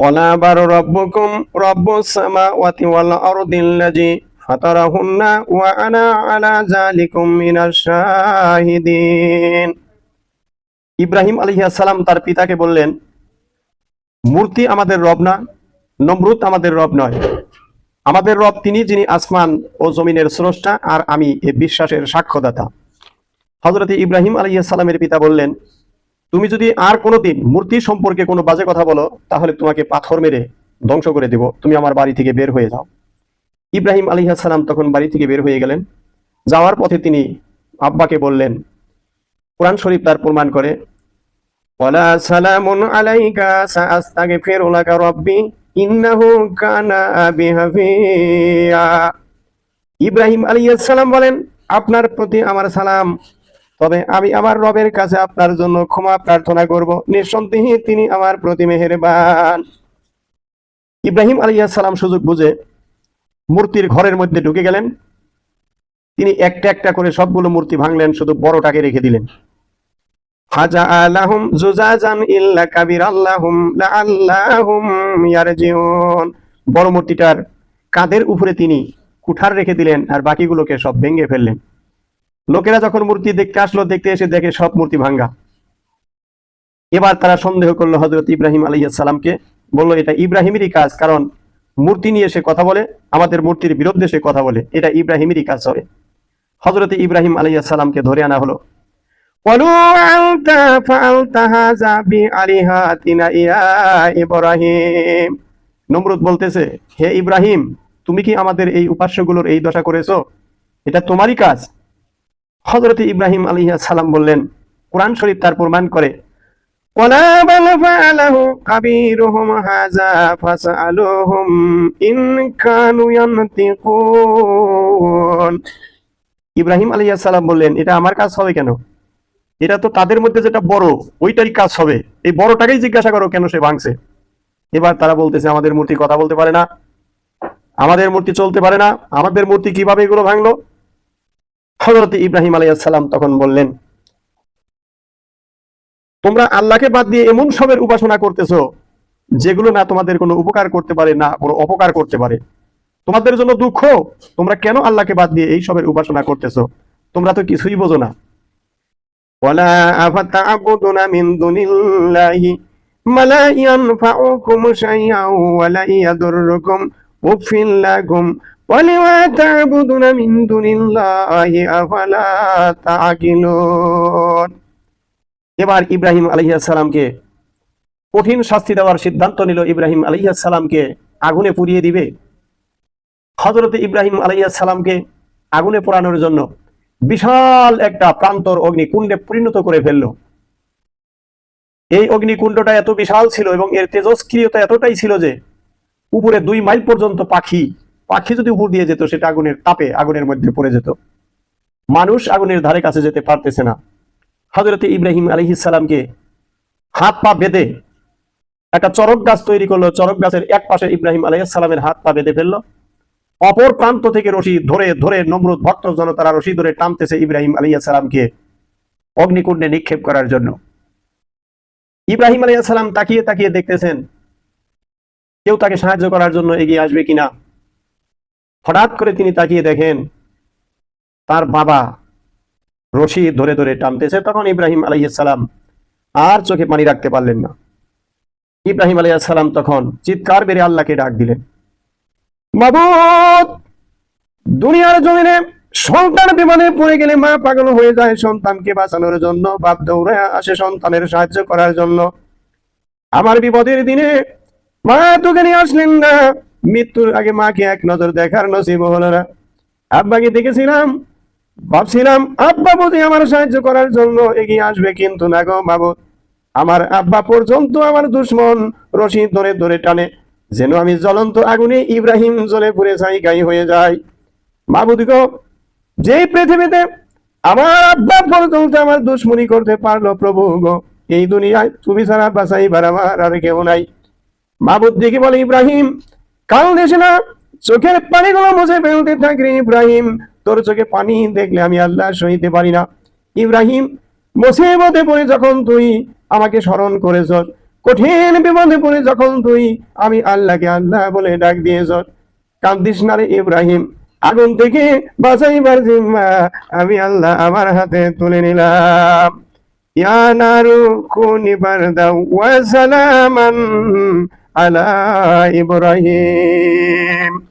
অনাবার রব্বকুম রব্বুস সামাওয়াতি ওয়াল আরদিল্লাজি ওয়া আনা আলা যালিকুম মিনাশ শাহিদিন। ইব্রাহিম আলাইহিস সালাম তার পিতাকে বললেন, মূর্তি আমাদের রব না, নমরুদ আমাদের রব নয়। আমাদের রব তিনি যিনি আসমান ও জমিনের স্রষ্টা, আর আমি এ বিশ্বাসের সাক্ষ্যদাতা। হজরত ইব্রাহিম আলাইহিস সালামের পিতা বললেন তুমি যদি আর কোনোদিন মূর্তি সম্পর্কে কোনো বাজে কথা বলো, তাহলে তোমাকে পাথর মেরে ধ্বংস করে দেব। তুমি আমার বাড়ি থেকে বের হয়ে যাও। ইব্রাহিম আলাইহিস সালাম তখন বাড়ি থেকে বের হয়ে গেলেন। যাওয়ার পথে তিনি আব্বাকে বললেন, কোরআন শরীফ তার প্রমাণ করে কানা ইব্রাহিম আলাইহিস সালাম বলেন, আপনার প্রতি আমার সালাম তবে আমি আমার রবের কাছে আপনার জন্য ক্ষমা প্রার্থনা করব। নিঃসন্দেহে তিনি আমার প্রতি মেহেরবান। ইব্রাহিম আলাইহিস সালাম সুযোগ বুঝে মূর্তির ঘরের মধ্যে ঢুকে গেলেন। তিনি একটা একটা করে সবগুলো মূর্তি ভাঙলেন, শুধু বড়টাকে রেখে দিলেন। হাজা বড় মূর্তিটার কাঁধের উপরে তিনি কুঠার রেখে দিলেন আর বাকিগুলোকে সব ভেঙে ফেললেন। লোকেরা যখন মূর্তি দেখতে আসলো দেখতে এসে দেখে সব মূর্তি ভাঙ্গা। এবার তারা সন্দেহ করল হজরত ইব্রাহিম আলিয়াসালামকে বলল এটা ইব্রাহিমেরই কাজ কারণ মূর্তি নিয়ে সে কথা বলে আমাদের মূর্তির বিরুদ্ধে সে কথা বলে। এটা ইব্রাহিমেরই কাজ হবে। হজরত ইব্রাহিম আলিয়াসালামকে ধরে আনা হলো। নমরুদ বলতেছে হে ইব্রাহিম তুমি কি আমাদের এই উপাস্যগুলোর এই দশা করেছ? এটা তোমারই কাজ। হজরত ইব্রাহিম আলিয়া সালাম বললেন, কোরআন শরীফ তার প্রমাণ করে ইব্রাহিম আলিয়া সালাম বললেন, এটা আমার কাজ হবে কেন? এটা তো তাদের মধ্যে যেটা বড়, ওইটারই কাজ হবে। এই বড়টাকেই জিজ্ঞাসা করো কেন সে ভাঙছে? এবার তারা বলতেছে, আমাদের মূর্তি কথা বলতে পারে না। আমাদের মূর্তি চলতে পারে না। আমাদের মূর্তি কীভাবে এগুলো ভাঙলো? হজরত ইব্রাহিম আলাইসাল্লাম তখন বললেন তোমরা আল্লাহকে বাদ দিয়ে এমন সবের উপাসনা করতেছো যেগুলো না তোমাদের কোনো উপকার করতে পারে না কোনো অপকার করতে পারে তোমাদের জন্য দুঃখ তোমরা কেন আল্লাহকে বাদ দিয়ে এই সবের উপাসনা করতেছো তোমরা তো কিছুই বোঝো না ولا أفتعبدون من دون الله ما لا ينفعكم شيئا ولا يضركم أف لكم ولما تعبدون من دون الله أفلا تعقلون এবার ইব্রাহিম আলহিয়াসালামকে কঠিন শাস্তি দেওয়ার সিদ্ধান্ত নিল ইব্রাহিম আলহিয়াসালামকে আগুনে পুড়িয়ে দিবে হজরত ইব্রাহিম আলহিয়াসালামকে আগুনে পোড়ানোর জন্য বিশাল একটা প্রান্তর অগ্নিকুণ্ডে পরিণত করে ফেলল এই অগ্নিকুণ্ডটা এত বিশাল ছিল এবং এর তেজস্ক্রিয়তা এতটাই ছিল যে উপরে দুই মাইল পর্যন্ত পাখি পাখি যদি উপর দিয়ে যেত, সেটা আগুনের তাপে আগুনের মধ্যে পড়ে যেত। মানুষ আগুনের ধারে কাছে যেতে পারতেছে না। হজরতে ইব্রাহিম আলহিসাল্লামকে হাত পা বেঁধে একটা চরক গাছ তৈরি করল। চরক গাছের এক পাশে ইব্রাহিম আলহিসাল্লামের হাত পা বেঁধে ফেলল। অপর প্রান্ত থেকে রশি ধরে ধরে নমরুদ ভক্ত জনতারা রশি ধরে টানতেছে ইব্রাহিম আলিয়া সালামকে অগ্নিকুণ্ডে নিক্ষেপ করার জন্য। ইব্রাহিম আলিয়া সালাম তাকিয়ে তাকিয়ে দেখতেছেন, কেউ তাকে সাহায্য করার জন্য এগিয়ে আসবে কিনা? হঠাৎ করে তিনি তাকিয়ে দেখেন তার বাবা রশি ধরে ধরে টানতেছে। তখন ইব্রাহিম আলাইসালাম আর চোখে পানি রাখতে পারলেন না। ইব্রাহিম আলাইসালাম তখন চিৎকার বেড়ে আল্লাহকে ডাক দিলেন মাবুদ দুনিয়ার জমিনে সন্তান বিমানে পড়ে গেলে মা পাগল হয়ে যায়। সন্তানকে বাঁচানোর জন্য, বাপ দৌড়ে আসে সন্তানের সাহায্য করার জন্য। আমার বিপদের দিনে মা তোকে নিয়ে আসলেন না। মৃত্যুর আগে মাকে এক নজর দেখার নসিব হলো না। আব্বাকে দেখেছিলাম, ভাবছিলাম, আব্বা বুঝি আমার সাহায্য করার জন্য এগিয়ে আসবে কিন্তু না গো বাবু আমার আব্বা পর্যন্ত আমার দুশ্মন রশি ধরে ধরে টানে, যেন আমি জ্বলন্ত আগুনে ইব্রাহিম জ্বলে পুড়ে ছাই গাই হয়ে যাই। মাবুদি গো, যে পৃথিবীতে আমার আব্বা পর্যন্ত আমার দুশ্মনী করতে পারল প্রভু গো, এই দুনিয়ায় তুমি ছাড়া বাসাইবার আমার আর কেউ নাই। মাবুদ দেখি বলে, ইব্রাহিম কাল দেশে না, চোখের পানিগুলো মুছে ফেলতে থাকলে ইব্রাহিম। তোর চোখে পানি দেখলে আমি আল্লাহ সইতে পারি না। ইব্রাহিম মুসিবতে পড়ে যখন তুই আমাকে স্মরণ করেছ, কঠিন বিপদে পড়ে যখন তুই আমি আল্লাহকে আল্লাহ বলে ডাক দিয়েছ। কান্দিস না রে ইব্রাহিম, আগুন থেকে বাঁচাইবার জিম্মা আমি আল্লাহ আমার হাতে তুলে নিলাম। ইয়া নারু কুনি বারদা ওয়া সালামান ala Ibrahim.